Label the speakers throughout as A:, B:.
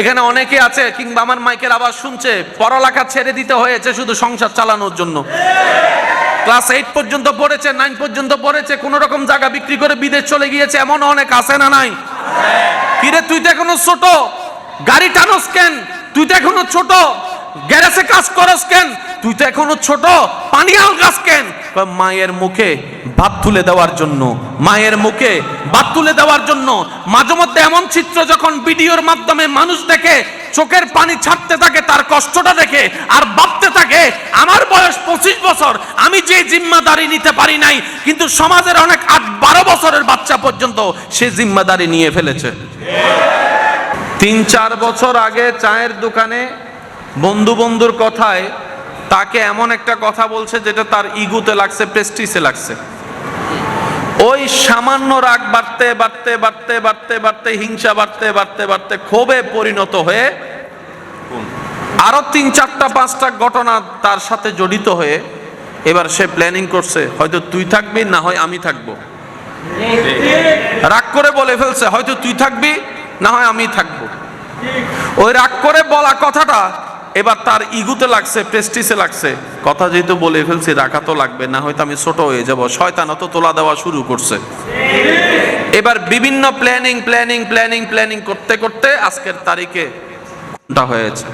A: এখানে অনেকে আছে কিংবা আমার মাইকের আওয়াজ শুনছে, পড়ালেখা ছেড়ে দিতে হয়েছে শুধু সংসার চালানোর জন্য। ক্লাস এইট পর্যন্ত পড়েছে, নাইন পর্যন্ত পড়েছে, কোন রকম জায়গা বিক্রি করে বিদেশ চলে গিয়েছে, এমন অনেক আছে না নাই? কিরে, তুই তো এখনও ছোট। গাড়ি টানোস কেন? তুই তো এখনও ছোট। গ্যারেজে কাজ করস কেন? তুই তো এখনও ছোট পানি আল গাছ কেন? মায়ের মুখে ভাত তুলে দেওয়ার জন্য, মায়ের মুখে ভাত তুলে দেওয়ার জন্য, মাঝে মধ্যে এমন চিত্র যখন ভিডিওর মাধ্যমে মানুষ দেখে, চোখের পানি ছাড়তে থাকে, তার কষ্টটা দেখে আর ভাবতে থাকে, আমার বয়স পঁচিশ বছর, আমি যে জিম্মাদারি নিতে পারি নাই। কিন্তু সমাজের অনেক আট বারো বছরের বাচ্চা পর্যন্ত সে জিম্মাদারি নিয়ে ফেলেছে। তিন চার বছর আগে চায়ের দোকানে বন্ধু বন্ধুর কথায় তাকে এমন একটা কথা বলছে যেটা তার ইগুতে লাগছে প্রেস্টিসে লাগছে। ওই সামান্য রাগ বাড়তে বাড়তে বাড়তে বাড়তে বাড়তে, হিংসা বাড়তে বাড়তে বাড়তে ক্ষোভে পরিণত হয়ে আরও তিন চারটা পাঁচটা ঘটনা তার সাথে জড়িত হয়ে এবার সে প্ল্যানিং করছে, হয়তো তুই থাকবি না হয় আমি থাকব। রাগ করে বলে ফেলছে, হয়তো তুই থাকবি না হয় আমি থাকব। ওই রাগ করে বলা কথাটা এবার তার ইগুতে লাগছে প্রেস্টিসে লাগছে। কথা যেহেতু বলে ফেলছি রাখা তো লাগবে, না হয়তো আমি ছোট হয়ে যাব। শয়তান অত তোলা দেওয়া শুরু করছে। এবার বিভিন্ন প্ল্যানিং প্ল্যানিং প্ল্যানিং প্ল্যানিং করতে করতে আজকের তারিখে কোনটা হয়েছে।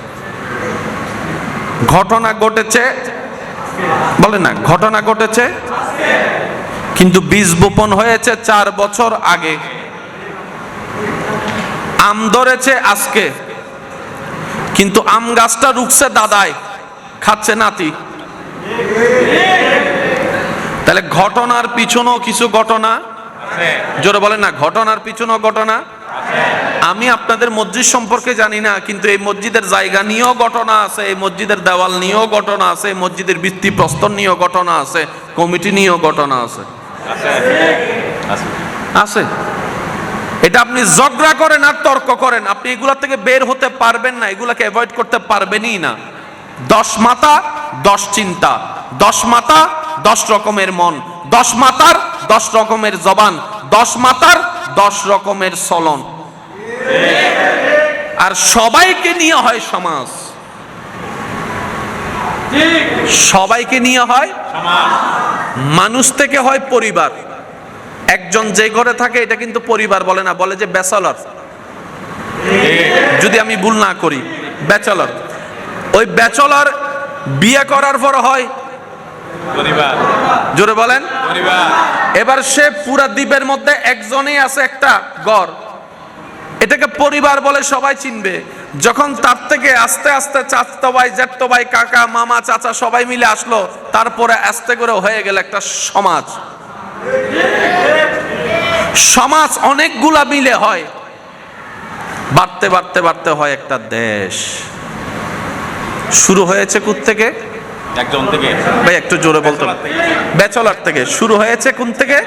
A: ঘটনা ঘটেছে, বলে না, ঘটনা ঘটেছে, কিন্তু বীজ বপন হয়েছে চার বছর আগে। আম ধরেছে আজকে। কিন্তু আম গাছটা রুখছে দাদায়, খাচ্ছে নাতি। তাহলে ঘটনার পিছনেও কিছু ঘটনা? জোরে বলেন না, ঘটনার পিছনেও ঘটনা? আমি আপনাদের মসজিদ সম্পর্কে জানি না, কিন্তু এই মসজিদের জায়গা নিয়েও ঘটনা আছে, এই মসজিদের দেওয়াল নিয়েও ঘটনা আছে, এই মসজিদের ভিত্তি প্রস্তর নিয়েও ঘটনা আছে, কমিটি নিয়েও ঘটনা আছে? আছে। এটা আপনি ঝগড়া করেন আর তর্ক করেন। আপনি এগুলা থেকে বের হতে পারবেন না এগুলাকে অ্যাভয়েড করতে পারবেনই না। দশ মাতা দশ চিন্তা। দশ মাতা দশ রকমের মন। দশ মাতার দশ রকমের জবান। দশ মাতার দশ রকমের চলন। আর সবাইকে নিয়ে হয় সমাজ। সবাইকে নিয়ে হয় মানুষ থেকে হয় পরিবার। একজন যে ঘরে থাকে এটা কিন্তু পরিবার বলে না বলে যে ব্যাচলর। যদি আমি ভুল না করি ব্যাচলর। ওই ব্যাচলর বিয়ে করার পর হয়। জোরে বলেন। এবার সে পুরা দ্বীপের মধ্যে একজনেই আছে একটা গড় এটাকে পরিবার বলে সবাই চিনবে। যখন তার থেকে আস্তে আস্তে চাচতো ভাই জ্যাঠতো ভাই কাকা মামা চাচা সবাই মিলে আসলো তারপরে আস্তে করে হয়ে গেল একটা সমাজ। সমাজ অনেকগুলা মিলে হয়। বাড়তে বাড়তে বাড়তে হয় একটা দেশ। শুরু হয়েছে কোথ থেকে
B: একজন থেকে।
A: ভাই একটু জোরে বলতে। ব্যাচলার থেকে। শুরু হয়েছে কোন থেকে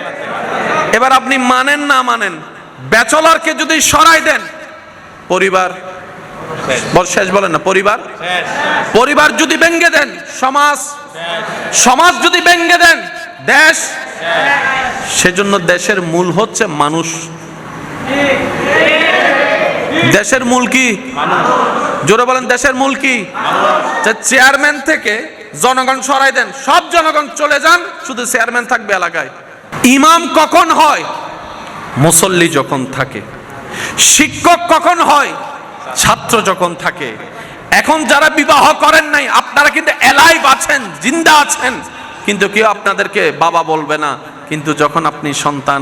A: এবার আপনি মানেন না মানেন ব্যাচলারকে যদি সরাই দেন পরিবার
B: শেষ।
A: শেষ বলেন না পরিবার? পরিবার যদি ব্যঙ্গে দেন সমাজ সমাজ যদি ব্যঙ্গে দেন দেশ সেজন্য দেশের মূল হচ্ছে মানুষ। দেশের মূল কি? জোরে বলেন, দেশের মূল কি? চেয়ারম্যান থেকে জনগণ সরাই দেন, সব জনগণ চলে যান, শুধু চেয়ারম্যান থাকবে এলাকায়। ইমাম কখন হয়? মুসল্লি যখন থাকে। শিক্ষক কখন হয়? ছাত্র যখন থাকে। এখন যারা বিবাহ করেন নাই, আপনারা কিন্তু এলাইভ আছেন, জিন্দা আছেন। কিন্তু কেউ আপনাদেরকে বাবা বলবে না, কিন্তু যখন আপনি সন্তান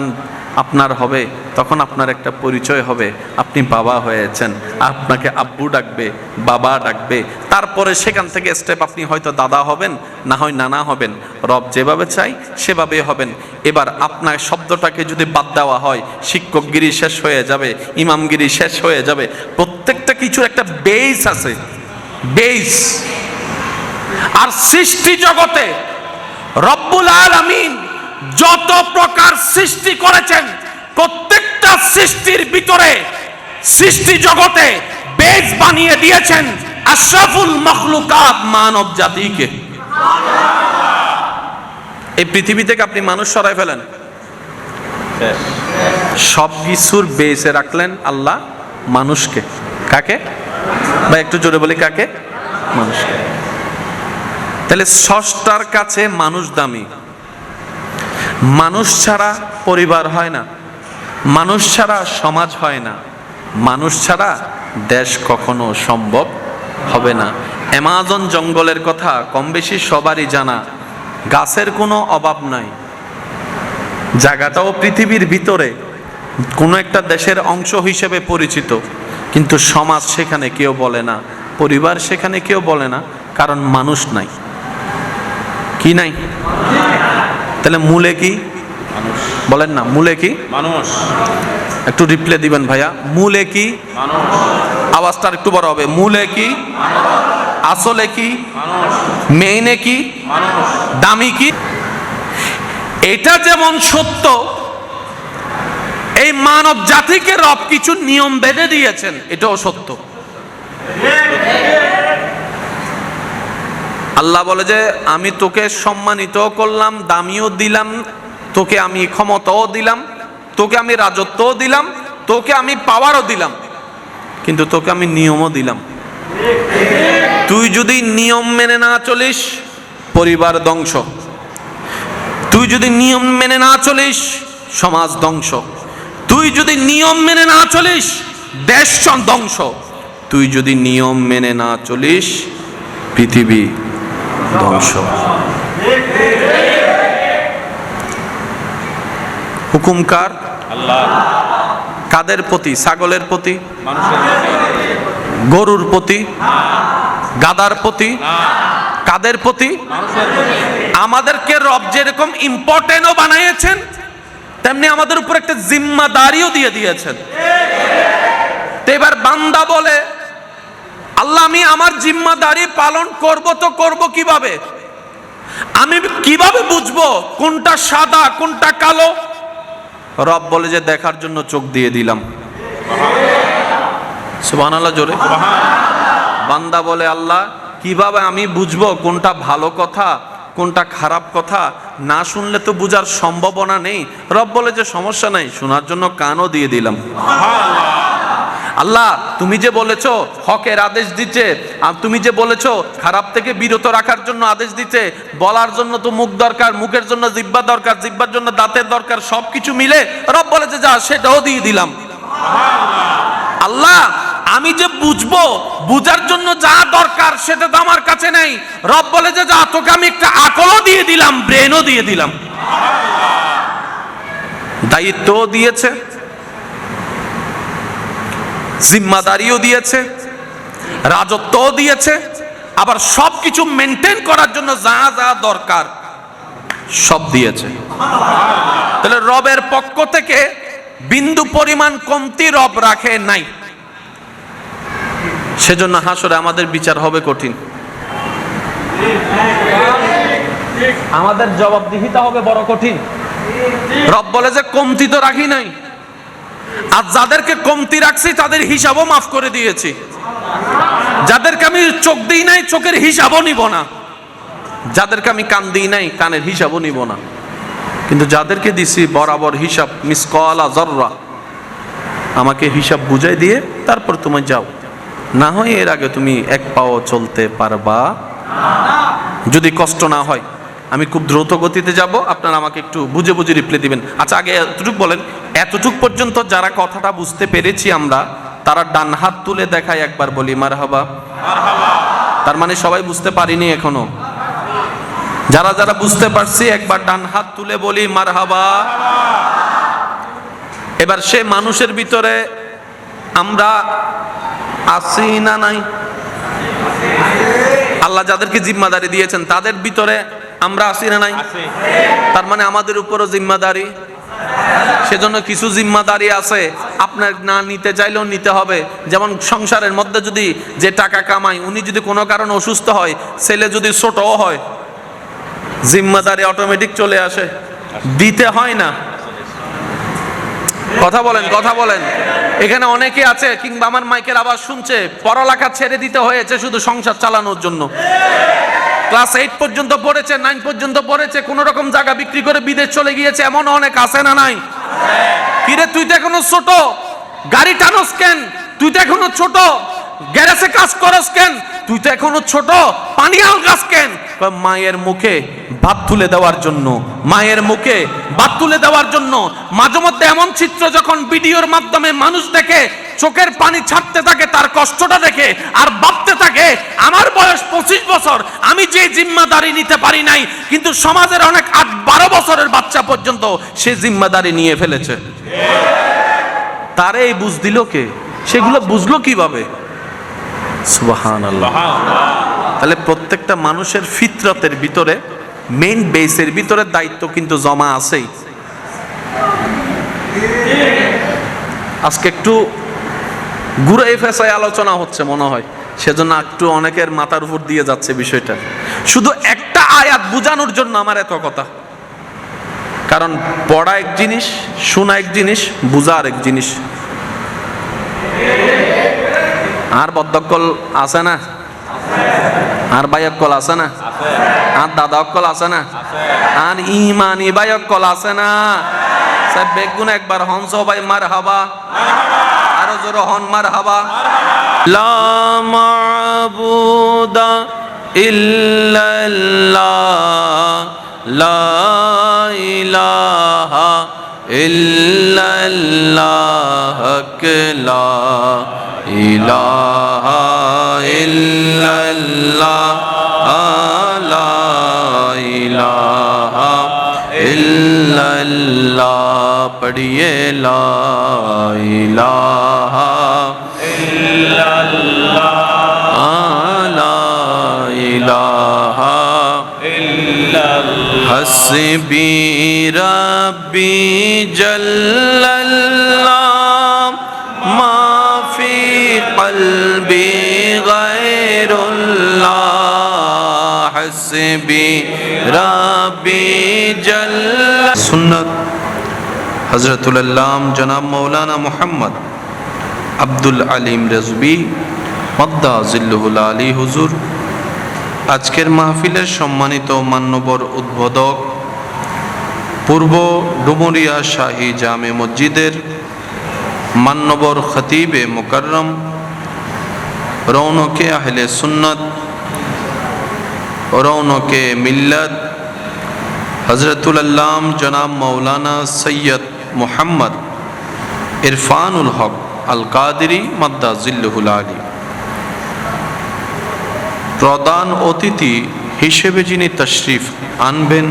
A: আপনার হবে, তখন আপনার একটা পরিচয় হবে, আপনি বাবা হয়েছেন, আপনাকে আব্বু ডাকবে, বাবা ডাকবে, তারপরে সেখান থেকে স্টেপ আপনি হয়তো দাদা হবেন, না হয় নানা হবেন, রব যেভাবে চাই সেভাবে হবেন। এবার আপনার শব্দটাকে যদি বাদ দেওয়া হয়, শিক্ষকগিরি শেষ হয়ে যাবে, ইমামগিরি শেষ হয়ে যাবে, প্রত্যেকটা কিছুর একটা বেস আছে বেস আর সৃষ্টি জগতে রব্বুল আলামিন যত প্রকার সৃষ্টি করেছেন, প্রত্যেকটা সৃষ্টির ভিতরে সৃষ্টি জগতে বেজ বানিয়ে দিয়েছেন আশরাফুল মখলুকাত মানব জাতিকে। এই পৃথিবী থেকে আপনি মানুষ সরাই ফেলেন। সব কিছুর বেসে রাখলেন আল্লাহ মানুষকে। কাকে? বা একটু জোরে বলি কাকে? মানুষকে। তাহলে ষষ্ঠার কাছে মানুষ দামি। মানুষ ছাড়া পরিবার হয় না। মানুষ ছাড়া সমাজ হয় না। মানুষ ছাড়া দেশ কখনো সম্ভব হবে না। অ্যামাজন জঙ্গলের কথা কম বেশি সবারই জানা। গাছের কোনো অভাব নাই। জায়গাটাও পৃথিবীর ভিতরে। কোনো একটা দেশের অংশ হিসেবে পরিচিত। কিন্তু সমাজ সেখানে কেউ বলে না। পরিবার সেখানে কেউ বলে না। কারণ মানুষ নাই। কি নাই? তাহলে মূলে কি? বলেন না মূলে কি?
B: মানুষ।
A: একটু রিপ্লে দিবেন ভাইয়া। মূলে কি? আওয়াজটা একটু বড় হবে। মূলে কি? আসলে কি? মেইনে কি? দামি কি? এটা যেমন সত্য এই মানব জাতিকে রব কিছু নিয়ম বেঁধে দিয়েছেন এটাও সত্য। আল্লাহ বলে যে, আমি তোকে সম্মানিত করলাম, দামিও দিলাম, তোকে আমি ক্ষমতাও দিলাম, তোকে আমি রাজত্বও দিলাম, তোকে আমি পাওয়ারও দিলাম, কিন্তু তোকে আমি নিয়মও দিলাম। তুই যদি নিয়ম মেনে না চলিস, পরিবার ধ্বংস। তুই যদি নিয়ম মেনে না চলিস, সমাজ ধ্বংস। তুই যদি নিয়ম মেনে না চলিস, দেশ ধ্বংস। তুই যদি নিয়ম মেনে না চলিস, পৃথিবী ধ্বংস। হুকুমকার কাদের প্রতি? ছাগলের প্রতি? গরুর প্রতি? গাদার প্রতি? কাদের প্রতি? আমাদেরকে রব যেরকম ইম্পর্টেন্টও বানিয়েছেন, তেমনি আমাদের উপর একটা জিম্মাদারিও দিয়ে দিয়েছেন। এবার বান্দা বলে আল্লাহ, আমি আমার জিম্মাদারি পালন করব তো করব কীভাবে? আমি কীভাবে বুঝব কোনটা সাদা, কোনটা কালো? রব বলে যে দেখার জন্য চোখ দিয়ে দিলাম। সুবহানাল্লাহ, জোরে। বান্দা বলে, আল্লাহ, কীভাবে আমি বুঝব কোনটা ভালো কথা, কোনটা খারাপ কথা? না শুনলে তো বুঝার সম্ভাবনা নেই। রব বলে যে সমস্যা নাই, শোনার জন্য কানও দিয়ে দিলাম। আল্লাহ, তুমি যে বলেছ হকের আদেশ আর তুমি যে বলেছ খারাপ থেকে বিরত রাখার জন্য আদেশ দিতে, বলার জন্য তো মুখ দরকার, মুখের জন্য জিব্বা দরকার জিব্বার জন্য দাঁতের দরকার সব কিছু মিলে রব বলে যে, সেটাও দিয়ে দিলাম। আল্লাহ, আমি যে বুঝব, বুঝার জন্য যা দরকার, সেটা তো আমার কাছে নেই। রব বলে যে যা, তোকে আমি একটা আকলও দিয়ে দিলাম, ব্রেনও দিয়ে দিলাম। দায়িত্বও দিয়েছে। জিম্মাদারিও দিয়েছে, রাজত্বও দিয়েছে, আবার সব কিছু মেনটেন করার জন্য যা যা দরকার সব দিয়েছে। তাহলে রবের পক্ষ থেকে বিন্দু পরিমাণ কমতি রব রাখে নাই। সেজন্য হাসরে আমাদের বিচার হবে কঠিন। আমাদের জবাবদিহিতা হবে বড় কঠিন। রব বলে যে কমতি তো রাখি নাই। আর যাদেরকে কমতি রাখছি, তাদের হিসাবও মাফ করে দিয়েছি। যাদেরকে আমি চোখ দিই নাই, চোখের হিসাবও নিব না। যাদেরকে আমি কান দিই নাই, কানের হিসাবও নিব না। কিন্তু যাদেরকে দিছি বরাবর হিসাব, মিসকলা জররা আমাকে হিসাব বুঝাই দিয়ে তারপর তুমি যাও। না হয় এর আগে তুমি এক পাও চলতে পারবা। যদি কষ্ট না হয় আমি খুব দ্রুত গতিতে যাব, আপনারা আমাকে একটু বুঝে বুঝে রিপ্লে দিবেন। আচ্ছা আগে এতটুক বলেন, এতটুক পর্যন্ত যারা কথাটা বুঝতে পেরেছি আমরা, তারা ডান হাত তুলে দেখায় একবার বলি মার হাবা তার মানে সবাই বুঝতে পারিনি এখনও। যারা যারা বুঝতে পারছি, একবার ডান হাত তুলে বলি মার হাবা এবার সে মানুষের ভিতরে আমরা আছি না নাই? আল্লাহ যাদেরকে জিম্মাদারি দিয়েছেন, তাদের ভিতরে আমরা আছি না নাই? তার মানে আমাদের উপরও জিম্মাদারি। সেজন্য কিছু জিম্মাদারি আছে আপনার না নিতে চাইলেও নিতে হবে। যেমন সংসারের মধ্যে যদি যে টাকা কামায় উনি যদি কোনো কারণে অসুস্থ হয় ছেলে যদি ছোটও হয় জিম্মাদারি অটোমেটিক চলে আসে। দিতে হয় না। কথা বলেন কথা বলেন। এখানে অনেকে আছে কিংবা আমার মাইকের আবার শুনছে পড়ালেখা ছেড়ে দিতে হয়েছে শুধু সংসার চালানোর জন্য। ক্লাস এইট পর্যন্ত পড়েছে, নাইন পর্যন্ত পড়েছে, কোন রকম জায়গা বিক্রি করে বিদেশ চলে গিয়েছে, এমন অনেক আছে না নাই? কিরে, তুই তো এখনও ছোট। গাড়ি টানোস কেন? তুই তো এখনও ছোট। গ্যারেজে কাজ করস কেন? তুই তো এখনও ছোট। পানিয়াল গাছ কেন? মায়ের মুখে ভাত তুলে দেওয়ার জন্য মায়ের মুখে ভাত তুলে দেওয়ার জন্য মাঝে মধ্যে এমন চিত্র যখন ভিডিওর মাধ্যমে মানুষ দেখে চোখের পানি ছাড়তে থাকে তার কষ্টটা দেখে আর ভাবতে থাকে আমার বয়স পঁচিশ বছর আমি যে জিম্মাদারি নিতে পারি নাই। কিন্তু সমাজের অনেক আট বারো বছরের বাচ্চা পর্যন্ত সে জিম্মাদারি নিয়ে ফেলেছে। তারে এই বুঝ দিল কে? সেগুলো বুঝলো কীভাবে? সুবাহান তাহলে প্রত্যেকটা মানুষের ফিতরতের ভিতরে মেইন বেসের ভিতরে দায়িত্ব কিন্তু জমা আছেই। আজকে একটু ঘুরে ফেসায় আলোচনা হচ্ছে মনে হয়, সেজন্য একটু অনেকের মাথার উপর দিয়ে যাচ্ছে বিষয়টা। শুধু একটা আয়াত বোঝানোর জন্য আমার এত কথা। কারণ পড়া এক জিনিস, শোনা এক জিনিস, বোঝা আর এক জিনিস। আর বদ্ধকল আছে না? আর বায়কল আছে না? আর দাদা অক্কল আছে না? আর ইমানি বায়কল আছে না? সব বেগুন একবার হংস ভাই মার হাবা আরও জোর হন মার হাবা লা মাবুদা ইল্লাল্লাহ লা ইলাহা ইল্লাল্লাহ লা ইলাহা illallah la ilaha illallah पढ़िए ला ilaha illallah la ilaha illallah hasbi rabbi jalla হাসবি রাব্বি জনাব মাওলানা মুহাম্মদ আব্দুল আলিম রেজবি মদ্দা জিল্লুল আলী হুজুর। আজকের মাহফিলের সম্মানিত মান্যবর উদ্বোধক পূর্ব ডুমুরিয়া শাহী জামে মসজিদের মান্যবর খতিবে মোকাররম রৌনকে আহলে সুন্নত রৌনকে মিল্লত হজরতুল আল্লাম জনাব মৌলানা সৈয়দ মোহাম্মদ ইরফানুল হক আল কাদেরি মাদ্দা জিল্লুহুল আলী। প্রধান অতিথি হিসেবে যিনি তশরিফ আনবেন,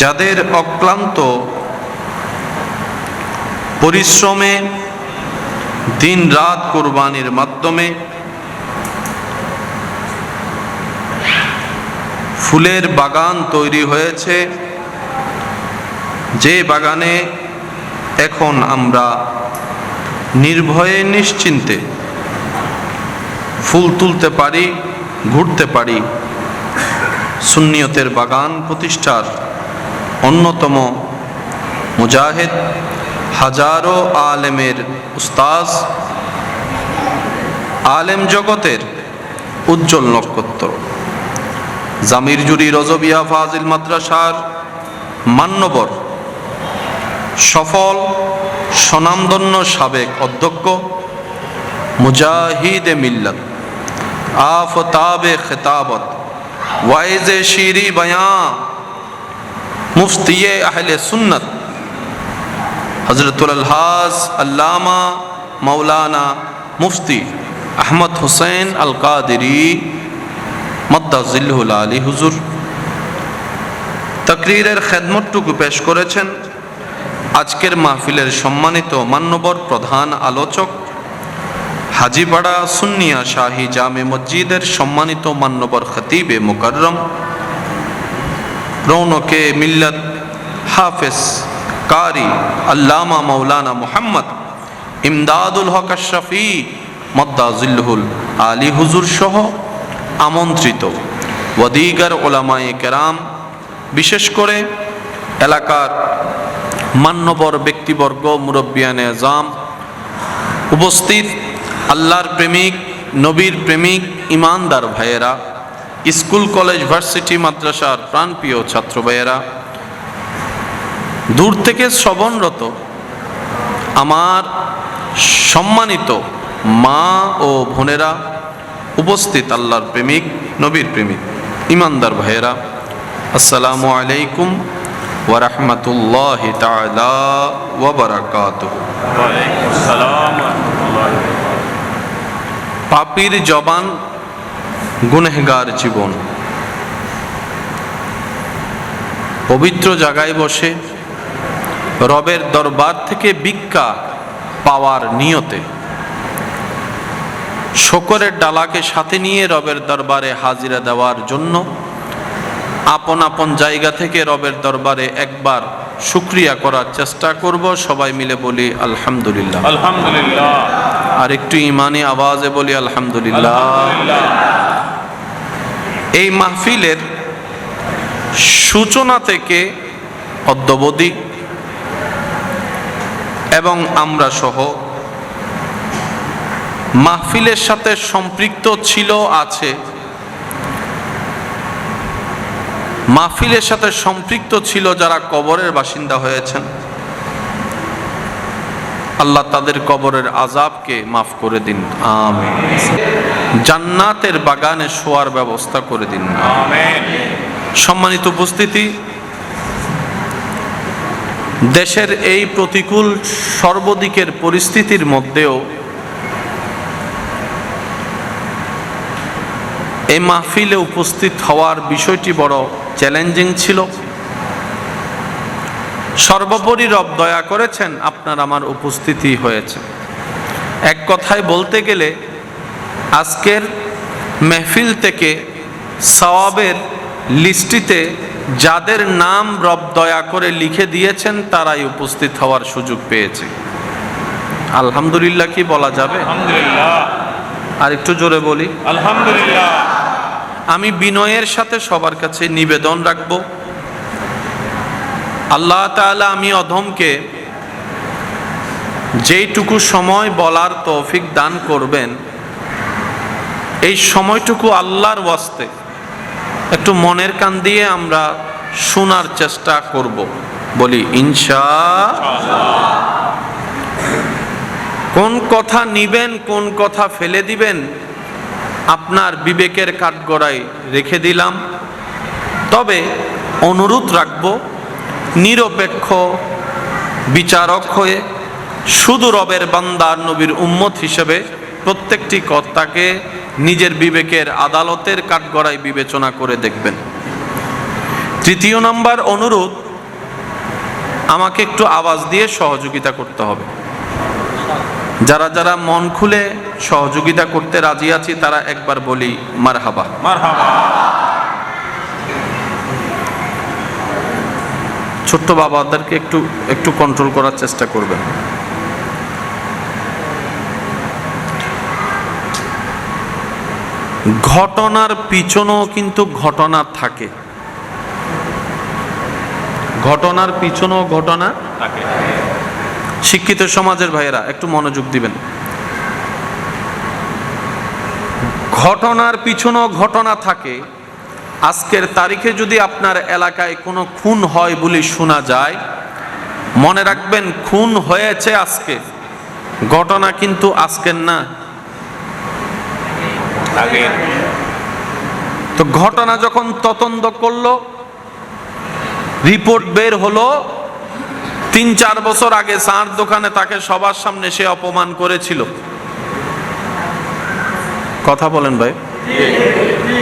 A: যাদের অক্লান্ত পরিশ্রমে দিন রাত কোরবানির মাধ্যমে ফুলের বাগান তৈরি হয়েছে। যে বাগানে এখন আমরা নির্ভয়ে নিশ্চিন্তে ফুল তুলতে পারি, ঘুরতে পারি। সুন্নিয়তের বাগান প্রতিষ্ঠার অন্যতম মুজাহিদ হাজারো আলেমের উস্তাজ আলেম জগতের উজ্জ্বল নক্ষত্র। জামির জুরি রজবিয়া ফাজিল মাদ্রাসার মান্যবর সফল স্বনামধন্য সাবেক অধ্যক্ষ মুজাহিদ মিল্লত আফতাব খিতাবত, ওয়াইজ শিরি বয়াঁ মুফতি আহলে সুন্নত হজরতুল আলহাজ আল্লামা মৌলানা মুফতি আহমদ হুসেন আল কাদেরি মদ্দাজিল্লুল আলী হুজুর। তকরিরের খেদমতটুকু পেশ করেছেন আজকের মাহফিলের সম্মানিত মান্যবর প্রধান আলোচক হাজিপাড়া সুন্নিয়া শাহী জামে মসজিদের সম্মানিত মান্যবর খতিবে মুকররম, রৌনকে মিল্লত হাফেজ কারি আল্লামা মৌলানা মোহাম্মদ ইমদাদুল হক আশরাফি মদ্দাজিল্লুল আলী হুজুর সহ আমন্ত্রিত। ওয়াদিগার ওলামায়ে কেরাম, বিশেষ করে এলাকার মান্যবর ব্যক্তিবর্গ মুরব্বিয়ানে আজাম উপস্থিত আল্লাহর প্রেমিক, নবীর প্রেমিক, ইমানদার ভাইয়েরা, স্কুল, কলেজ, ভার্সিটি, মাদ্রাসার প্রাণপ্রিয় ছাত্র ভাইয়েরা, দূর থেকে শ্রবণরত আমার সম্মানিত মা ও বোনেরা উপস্থিত আল্লাহর প্রেমিক নবীর প্রেমিক। ইমানদার ভাইয়েরা আসসালামু আলাইকুম ওরহমতুল্লাহ
B: রহমতুল্লাহ
A: পাপির জবান গুনেহগার জীবন। পবিত্র জায়গায় বসে রবের দরবার থেকে ভিক্ষা পাওয়ার নিয়তে শকরের ডালাকে সাথে নিয়ে রবের দরবারে হাজিরা দেওয়ার জন্য আপন আপন জায়গা থেকে রবের দরবারে একবার শুক্রিয়া করার চেষ্টা করব। সবাই মিলে বলি আলহামদুলিল্লাহ।
B: আলহামদুলিল্লাহ।
A: আর একটু ইমানি আওয়াজে বলি আলহামদুলিল্লাহ। এই মাহফিলের সূচনা থেকে অদ্যবধি এবং আমরা সহ মাহফিলের সাথে সম্পৃক্ত ছিল আছে। মাহফিলের সাথে সম্পৃক্ত ছিল যারা কবরের বাসিন্দা হয়েছেন। আল্লাহ তাদের কবরের আজাবকে মাফ করে দিন। আমিন। জান্নাতের বাগানে শোয়ার ব্যবস্থা করে দিন।
B: আমেন।
A: সম্মানিত উপস্থিতি দেশের এই প্রতিকূল সর্বদিকের পরিস্থিতির মধ্যেও এই মাহফিলে উপস্থিত হওয়ার বিষয়টি বড় চ্যালেঞ্জিং ছিল। সর্বোপরি রব দয়া করেছেন আপনার আমার উপস্থিতি হয়েছে। এক কথায় বলতে গেলে আজকের মেহফিল থেকে সওয়াবের লিস্টিতে যাদের নাম রব দয়া করে লিখে দিয়েছেন তারাই উপস্থিত হওয়ার সুযোগ পেয়েছে। আলহামদুলিল্লাহ কি বলা যাবে?
B: আলহামদুলিল্লাহ।
A: আর একটু জোরে বলি।
B: আলহামদুলিল্লাহ।
A: আমি বিনয়ের সাথে সবার কাছে নিবেদন রাখব। আল্লাহ তাআলা আমি অধমকে যেইটুকু সময় বলার তৌফিক দান করবেন, এই সময়টুকু আল্লাহর ওয়াস্তে একটু মনের কান দিয়ে আমরা শোনার চেষ্টা করব। বলি, ইনশা কোন কথা নিবেন, কোন কথা ফেলে দিবেন আপনার বিবেকের কাঠগড়ায় রেখে দিলাম। তবে অনুরোধ রাখব, নিরপেক্ষ বিচারক হয়ে শুধু রবের বান্দার নবীর উম্মত হিসেবে প্রত্যেকটি কর্তাকে নিজের বিবেকের আদালতের কাঠগড়ায় বিবেচনা করে দেখবেন। তৃতীয় নাম্বার অনুরোধ, আমাকে একটু আওয়াজ দিয়ে সহযোগিতা করতে হবে। যারা যারা মন খুলে সহযোগিতা করতে রাজি আছি তারা একবার বলি মারহাবা। ছোট্ট বাবাদেরকে একটু একটু কন্ট্রোল করার চেষ্টা করবেন। ঘটনার পিছনেও কিন্তু ঘটনা থাকে। ঘটনার পিছনেও ঘটনা
B: তাকে
A: শিক্ষিত সমাজের ভাইয়েরা একটু মনোযোগ দিবেন। ঘটনার পিছনেও ঘটনা থাকে। আজকের তারিখে যদি আপনার এলাকায় কোনো খুন হয় বলে শোনা যায় মনে রাখবেন খুন হয়েছে আজকে। ঘটনা কিন্তু আজকের না। তো ঘটনা যখন তদন্ত করল রিপোর্ট বের হলো তিন চার বছর আগে চার দোকানে তাকে সবার সামনে সে অপমান করেছিল। কথা বলেন ভাই।